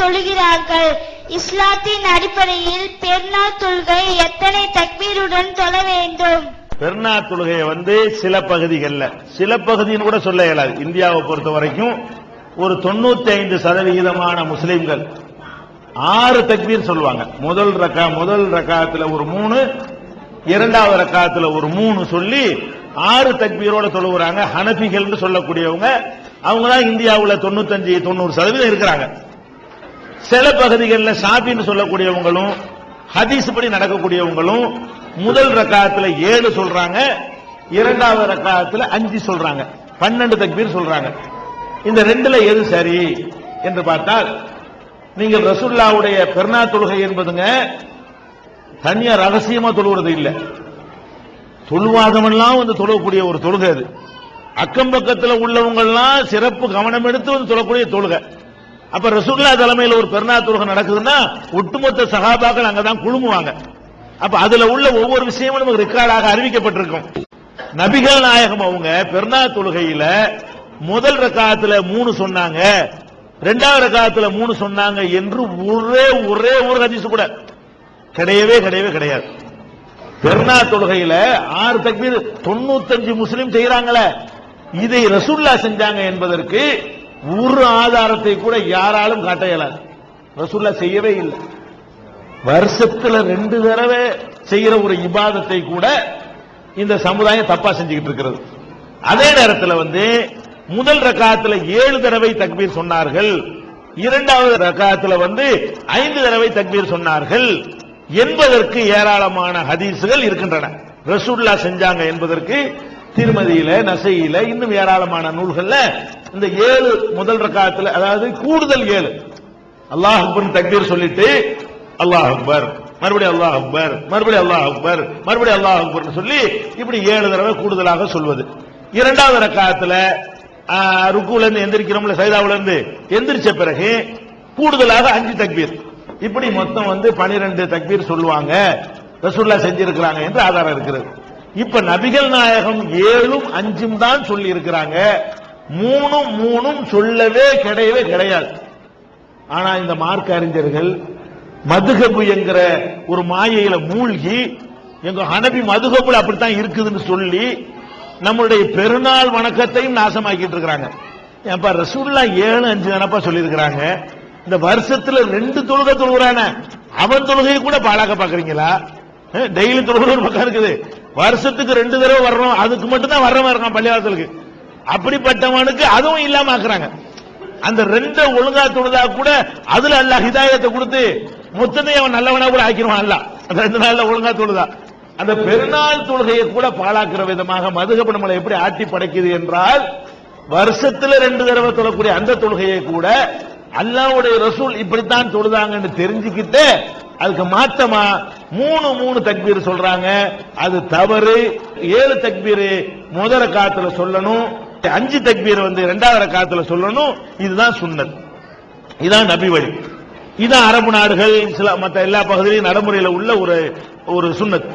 தொழுகிறார்கள். இஸ்லாத்தின் அடிப்படையில் பெருநாள் தொழுகை எத்தனை தக்பீருடன் தொழ வேண்டும்? பெருநா தொழுகையை வந்து சில பகுதிகள்ல. சில பகுதின்னு கூட சொல்ல இயலாது. இந்தியாவை பொறுத்த வரைக்கும் ஒரு தொண்ணூத்தி ஐந்து சதவிகிதமான முஸ்லிம்கள் ஆறு தக்பீர் சொல்லுவாங்க. முதல் ரக்கா முதல் ரக்காத்துல ஒரு மூணு இரண்டாவது ரக்காத்துல ஒரு மூணு சொல்லி ஆறு தக்பீரோட தொழுகிறாங்க ஹனபிகள் சொல்லக்கூடியவங்க. அவங்க தான் இந்தியாவில் தொண்ணூத்தஞ்சு தொண்ணூறு சதவீதம் இருக்கிறாங்க. சில பகுதிகளில் ஷாபின்னு சொல்லக்கூடியவங்களும் ஹதீஸ் படி நடக்கக்கூடியவங்களும் முதல் ரக்காயத்தில் ஏழு சொல்றாங்க இரண்டாவது ரக்காயத்தில் அஞ்சு சொல்றாங்க பன்னெண்டு தக்பீர் சொல்றாங்க. இந்த ரெண்டுல எது சரி என்று பார்த்தால் நீங்கள் ரசுல்லாவுடைய பெருநா தொழுகை என்பதுங்க தனியா ரகசியமா தொழுகிறது இல்லை. தொழுவாதமெல்லாம் வந்து தொழக்கூடிய ஒரு தொழுகை அது. அக்கம் பக்கத்தில் உள்ளவங்கள்லாம் சிறப்பு கவனம் எடுத்து வந்து தொழக்கூடிய தொழுகை. அப்ப ரசூல்லா தலைமையில் ஒரு பெருநா தொழுகை நடக்குதுன்னா ஒட்டுமொத்த சகாபாக்கள் அங்கதான் குழுமுவாங்க. அப்ப அதுல உள்ள ஒவ்வொரு விஷயமும் நமக்கு ரெக்கார்டாக அறிவிக்கப்பட்டிருக்கும். நபிகள் நாயகம் அவங்க பெருநா தொழுகையில முதல் ரக்காத்துல மூணு சொன்னாங்க ரெண்டாவது ரக்காத்துல மூணு சொன்னாங்க என்று ஒரே ஒரே ஒரு ஹதீஸ் கூட கிடையவே கிடையவே கிடையாது. பெருநா தொழுகையில ஆறு தக்பீர் தொண்ணூத்தஞ்சு முஸ்லீம் செய்யறாங்களே இதை ரசூல்லா செஞ்சாங்க என்பதற்கு ஒரு ஆதாரத்தை கூட யாராலும் காட்ட இயலாது. ரசூல்லா செய்யவே இல்லை. வருஷத்துல ரெண்டு தடவை செய்யற ஒரு இபாதத்தை கூட இந்த சமுதாயம் தப்பா செஞ்சுக்கிட்டு இருக்கிறது. அதே நேரத்தில் வந்து முதல் ரக்காத்துல ஏழு தடவை தக்பீர் சொன்னார்கள். இரண்டாவது ரக்காத்துல வந்து ஐந்து தடவை தக்பீர் சொன்னார்கள். என்பதற்கு ஏராளமான ஹதீசுகள் இருக்கின்றன. ரசூல்லா செஞ்சாங்க என்பதற்கு திருமதியில நசையில இன்னும் ஏராளமான நூல்கள்ல இந்த ஏழு முதல் ரக்காத்துல அதாவது கூடுதல் ஏழு. அல்லாஹ் அக்பர் தக்பீர் சொல்லிட்டு அல்லாஹ் அக்பர் மறுபடியும் அல்லாஹ் அக்பர் மறுபடியும் அல்லாஹ் அக்பர் மறுபடியும் அல்லாஹ் அக்பர் சொல்லி இப்படி ஏழு தடவை கூடுதலாக சொல்வது. இரண்டாவது ரக்காத்துல ருக்குல இருந்து எந்திரிக்கிறோம்ல சைதாவுல இருந்து எந்திரிச்ச பிறகு கூடுதலாக அஞ்சு தக்பீர். இப்படி மொத்தம் வந்து பனிரெண்டு தக்பீர் சொல்லுவாங்க. ரசூல்லா செஞ்சிருக்கிறாங்க என்று ஆதாரம் இருக்கிறது. இப்ப நபிகள் நாயகம் ஏழும் அஞ்சும் தான் சொல்லி இருக்கிறாங்க மூணும் மூணும் சொல்லவே கிடையவே கிடையாது. ஆனா இந்த மார்க்க அறிஞர்கள் மதுகபு என்கிற ஒரு மாயையில மூழ்கி எங்க ஹனபி மதுகபுல அப்படித்தான் இருக்குதுன்னு சொல்லி நம்மளுடைய பெருநாள் வணக்கத்தையும் நாசமாக்கிட்டு இருக்கிறாங்க. ஏன்பா ரசூல்லா ஏழு அஞ்சு தானப்பா சொல்லியிருக்கிறாங்க? இந்த வருஷத்துல ரெண்டு தொழுகை தொழுகிறான. அவன் தொழுகையை கூட பாழாக்க பாக்குறீங்களா டெய்லி தொழுகிற ஒரு பக்கம் இருக்குது. வருஷத்துக்கு ரெண்டு தடவை வர்றோம் அதுக்கு மட்டும் தான் வர்றவன் இருக்கான் பள்ளிவாசலுக்கு. அப்படிப்பட்டவனுக்கு அதுவும் இல்லாம ஆக்குறாங்க. அந்த ரெண்ட ஒழுங்கா தொழுதா கூட அதுல அல்ல ஹிதாயத்தை கொடுத்து மொத்தத்தையும் அவன் நல்லவனா கூட ஆக்கிடுவான் அல்ல அந்த ரெண்டு நாள்ல ஒழுங்கா தொழுதா. அந்த பெருநாள் தொழுகையை கூட பாழாக்குற விதமாக மதுகப்பு நம்மளை எப்படி ஆட்டி படைக்குது என்றால் வருஷத்துல ரெண்டு தடவை தொழக்கூடிய அந்த தொழுகையை கூட அல்லாவுடைய ரசூல் இப்படித்தான் தொழுதாங்கன்னு தெரிஞ்சுக்கிட்டு அதுக்கு மாத்தமா மூணு மூணு தக்பீர் சொல்றாங்க. அது தவறு. ஏழு தக்பீர் முதல காலத்துல சொல்லணும். அஞ்சு தக்பீர் வந்து இரண்டாவது காலத்துல சொல்லணும். இதுதான் சுண்ணத் இதுதான் நபி வழி. இதுதான் அரபு நாடுகள் சில மற்ற எல்லா பகுதியிலும் நடைமுறையில் உள்ள ஒரு ஒரு சுண்ணத்